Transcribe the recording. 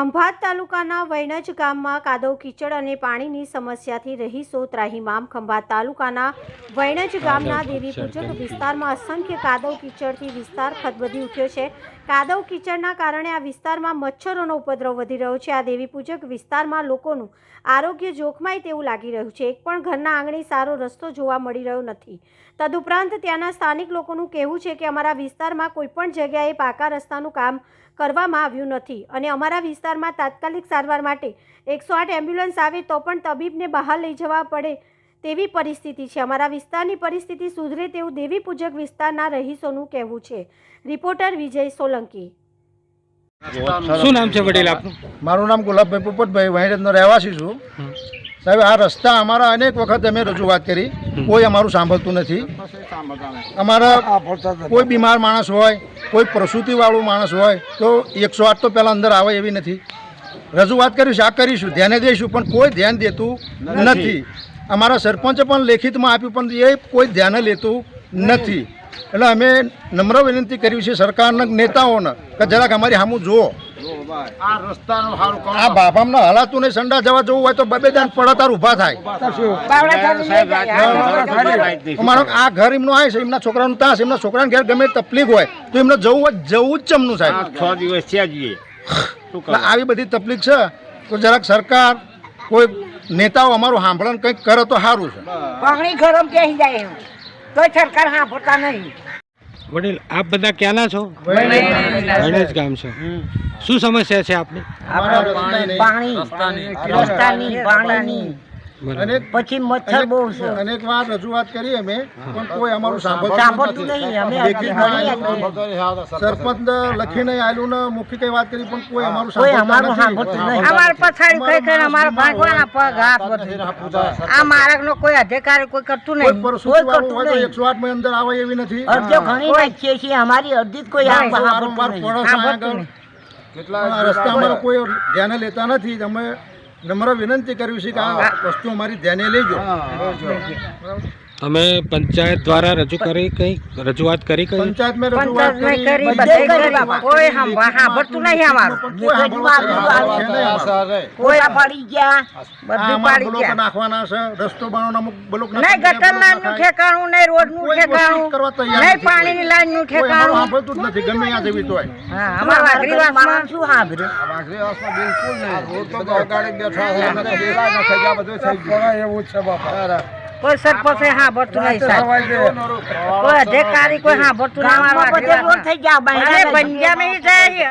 ખંભાત તાલુકાના વૈનજ ગામમાં કાદવ કીચડ અને પાણીની સમસ્યાથી રહીશો ત્રાહિમામ ખંભાત તાલુકાના વૈનજ ગામના દેવી પૂજક વિસ્તારમાં અસંખ્ય કાદવ કીચડથી વિસ્તાર ખદબદી ઉઠ્યો છે. કાદવ કીચડના કારણે આ વિસ્તારમાં મચ્છરોનો ઉપદ્રવ વધી રહ્યો છે. આ દેવી પૂજક વિસ્તારમાં લોકોનું આરોગ્ય જોખમાય તેવું લાગી રહ્યું છે. એક પણ ઘરના આંગણે સારો રસ્તો જોવા મળી રહ્યો નથી. તદુપરાંત ત્યાંના સ્થાનિક લોકોનું કહેવું છે કે અમારા વિસ્તારમાં કોઈપણ જગ્યાએ પાકા રસ્તાનું કામ કરવામાં આવ્યું નથી અને અમારા વિસ્તારમાં તાત્કાલિક સારવાર માટે એકસો આઠ એમ્બ્યુલન્સ આવે તો પણ તબીબને બહાર લઈ જવા પડે તેવી પરિસ્થિતિ છે. અમારા વિસ્તારની પરિસ્થિતિ સુધરે તેવું દેવી પૂજક વિસ્તારના રહીશોનું કહેવું છે. રિપોર્ટર વિજય સોલંકી. શું નામ છે વડીલ આપનું? મારું નામ ગુલાબભાઈ પોપટભાઈ વહીરજનો રહેવાસી છું. સાહેબ આ રસ્તા અમારા અનેક વખત અમે રજૂઆત કરી. કોઈ અમારું સાંભળતું નથી. અમારા કોઈ બીમાર માણસ હોય કોઈ પ્રસૂતિવાળું માણસ હોય તો એકસો આઠ તો પહેલાં અંદર આવે એવી નથી. રજૂઆત કરીશું આ કરીશું ધ્યાને દઈશું પણ કોઈ ધ્યાન દેતું નથી. અમારા સરપંચે પણ લેખિતમાં આપ્યું પણ એ કોઈ ધ્યાને લેતું નથી. એટલે અમે નમ્ર વિનંતી કરી છે સરકારના નેતાઓને કે જરાક અમારી સામું જુઓ. આ બાપામાં હલાતું નહીં સંડા જવા જવું હોય તો બબે દાન પડતાર ઊભા થાય. મારો આ ઘર એમનું આવે છે એમના છોકરાનું ત્યાં છે એમના છોકરાને ઘેર ગમે તકલીફ હોય તો એમને જવું હોય જવું જ ચમનું સાહેબ. છ દિવસ થયા જઈએ આવી બધી તકલીફ છે તો જરાક સરકાર કોઈ નેતાઓ અમારું સાંભળણ કંઈક કરે તો સારું છે. પાણી ગરમ થઈ જાય તો સરકાર સાંભળતા નહીં. વડીલ આપ બધા ક્યાંના છો? વૈણજ ગામ છો. શું સમસ્યા છે આપની? પાણી. રસ્તાની પાણીની. અનેક પછી મચ્છર બહુ છે. અનેક વાર રજૂઆત કરી અમે પણ કોઈ અમારું સાંભળતું આપ્યું. સરપંચ લખીને આવેલું ને મુખ્ય કઈ વાત કરી પણ કોઈ અમારું કોઈ અમારું સાંભળતું નહીં. અમાર પછાડી કઈ કઈ અમારા ભાગવાના પગ હાથ બધું. આ માર્ગ નો કોઈ અધિકાર કોઈ કરતું નહીં. કોઈ કરતું નહીં. એકસો આઠમાં અંદર આવે એવી નથી. અરજીઓ ઘણી નાખીએ છીએ. અમારી અરજી કોઈ આ સાંભળતું વારંવાર નહીં. પડોશ સાંભળતું આગળ. નહીં. પણ આ રસ્તા અમારો કોઈ ધ્યાને લેતા નથી. અમે નમ્ર વિનંતી કરવી છે કે આ વસ્તુ અમારી ધ્યાને લેજો. તમે પંચાયત દ્વારા રજૂ કરી કઈ રજૂઆત કરી કઈ? પંચાયત મેં રજૂઆત કરી બધે કરી, કોઈ છે નહીં અમારું. કોઈ પાડી ગયા બધું પાડી ગયા. નાખવાના છે રસ્તો બનાવવાનો અમુક બ્લોક નહીં ગટર લાઈનનું ઠેકાણું નહીં રોડનું ઠેકાણું. નહીં નથી પાણીની લાઈનનું કોઈ અમારું ઠેકાણું. સાંભળતું જ નથી ગમે ત્યાં જવી તોય હા અમારા વાઘરી શું સાંભળે કોઈ સરપંચ સાંભળતું નહીં સાહેબ કોઈ અધિકારી કોઈ સાંભળતું નહીં અમારા વાઘરી વાસમાં. અરે પંજાબી છે.